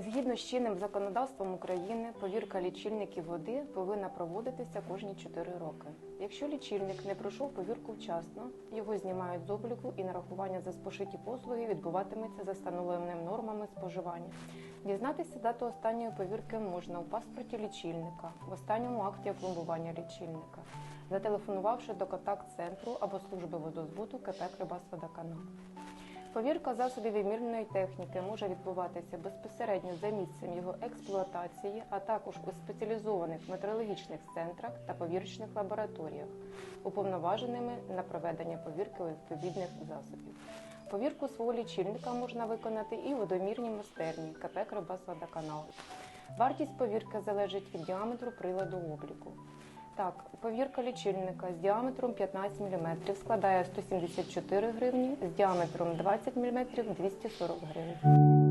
Згідно з чинним законодавством України, повірка лічильників води повинна проводитися кожні 4 роки. Якщо лічильник не пройшов повірку вчасно, його знімають з обліку і нарахування за спожиті послуги відбуватиметься за встановленими нормами споживання. Дізнатися дату останньої повірки можна у паспорті лічильника, в останньому акті опломбування лічильника, зателефонувавши до контакт-центру або служби водозбуту КП «Кривбасводоканал». Повірка засобів вимірної техніки може відбуватися безпосередньо за місцем його експлуатації, а також у спеціалізованих метрологічних центрах та повірочних лабораторіях, уповноваженими на проведення повірки відповідних засобів. Повірку свого лічильника можна виконати і у водомірній майстерні КП «Кривбасводоканал». Вартість повірки залежить від діаметру приладу обліку. Так, повірка лічильника з діаметром 15 мм складає 174 гривні, з діаметром 20 мм 240 гривень.